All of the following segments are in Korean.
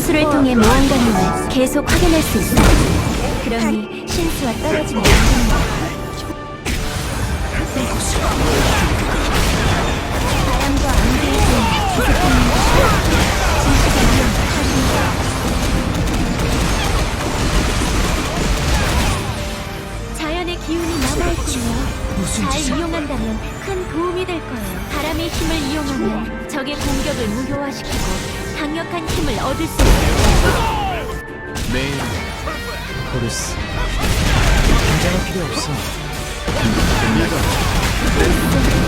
고통의 무언가임을 계속 확인할 수 있어. 그러니 신수와 떨어지면. 바람과 안개에 대한 기습하는 진실의 위험 자연의 기운이 남아있군요. 잘 이용한다면 큰 도움이 될 거예요. 바람의 힘을 이용하면 적의 공격을 무효화시키고 강력한 힘을 얻을 수 있어요. 내일 호르스 긴장할 필요 없어 이게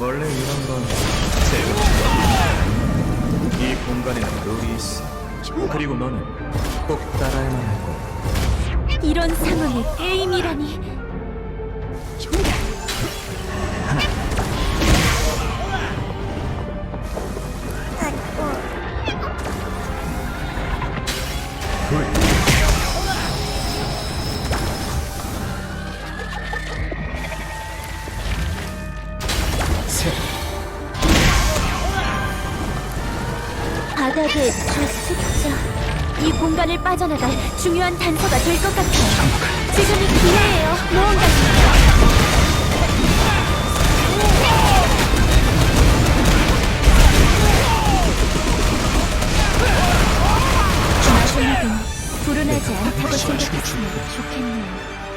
원래 이런 건 제가. 이 공간에는 룰이 있어 그리고 너는 꼭 따라야만 할 거야 이런 상황에 게임이라니. 바닥에 저 숫자. 이 공간을 빠져나갈 중요한 단서가 될 것 같아요. 지금이 기회예요. 무언가. 마지막은 불운하지 않다고 생각했으면 좋겠네요.